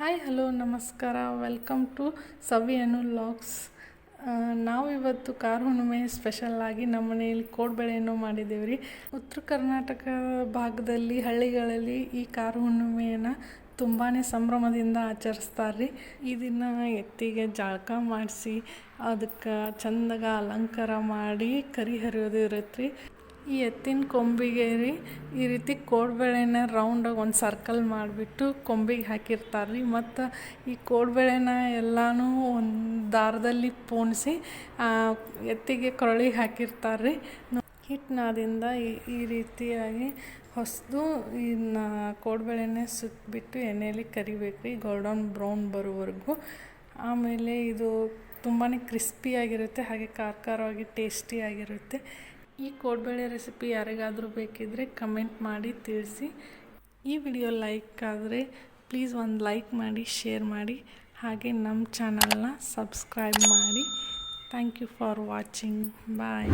Hi hello ನಮಸ್ಕಾರ welcome to Savi Anu logs ನಾವು ಇವತ್ತು ಕಾರ ಹುಣ್ಣಿಮೆ ಸ್ಪೆಷಲ್ಲಾಗಿ ನಮ್ಮ ಮನೆಯಲ್ಲಿ ಕೋಡ್ಬಳೆಯನ್ನು ಮಾಡಿದ್ದೇವೆ ರೀ. ಉತ್ತರ ಕರ್ನಾಟಕ ಭಾಗದಲ್ಲಿ, ಹಳ್ಳಿಗಳಲ್ಲಿ ಈ ಕಾರ ಹುಣ್ಣಿಮೆಯನ್ನು ತುಂಬಾ ಸಂಭ್ರಮದಿಂದ ಆಚರಿಸ್ತಾರೆ ರೀ. ಈ ದಿನ ಎತ್ತಿಗೆ ಜಳಕ ಮಾಡಿಸಿ, ಅದಕ್ಕೆ ಚಂದಗ ಅಲಂಕಾರ ಮಾಡಿ ಕರಿ ಹರಿಯೋದು ಇರುತ್ತೆ ರೀ ಈ ಎತ್ತಿನ ಕೊಂಬಿಗೆ ರೀ, ಈ ರೀತಿ ಕೋಡ್ಬೇಳೆನ ರೌಂಡಾಗಿ ಒಂದು ಸರ್ಕಲ್ ಮಾಡಿಬಿಟ್ಟು ಕೊಂಬಿಗೆ ಹಾಕಿರ್ತಾರೆ ರೀ ಮತ್ತು ಈ ಕೋಡ್ಬೇಳೆನ ಎಲ್ಲನೂ ಒಂದು ದಾರದಲ್ಲಿ ಪೋಣಿಸಿ ಎತ್ತಿಗೆ ಕೊರಳಿಗೆ ಹಾಕಿರ್ತಾರೆ ರೀ ಹಿಟ್ಟಿನಾದಿಂದ ಈ ರೀತಿಯಾಗಿ ಹೊಸದು ಇನ್ನ ಕೋಡ್ಬೇಳೆನೇ ಸುತ್ತಬಿಟ್ಟು ಎಣ್ಣೆಯಲ್ಲಿ ಕರಿಬೇಕು ರೀ ಗೋಲ್ಡನ್ ಬ್ರೌನ್ ಬರೋವರೆಗೂ. ಆಮೇಲೆ ಇದು ತುಂಬಾ ಕ್ರಿಸ್ಪಿಯಾಗಿರುತ್ತೆ ಹಾಗೆ ಖಾರ ಖಾರವಾಗಿ ಟೇಸ್ಟಿಯಾಗಿರುತ್ತೆ ಈ ಕೋಡ್ಬಳೆ ರೆಸಿಪಿ ಯಾರಿಗಾದರೂ ಬೇಕಿದ್ದರೆ ಕಮೆಂಟ್ ಮಾಡಿ ತಿಳಿಸಿ. ಈ ವಿಡಿಯೋ ಲೈಕ್ ಆದರೆ ಪ್ಲೀಸ್ ಒಂದು ಲೈಕ್ ಮಾಡಿ, ಶೇರ್ ಮಾಡಿ, ಹಾಗೆ ನಮ್ಮ ಚಾನಲ್ನ ಸಬ್ಸ್ಕ್ರೈಬ್ ಮಾಡಿ. Thank you for watching. Bye.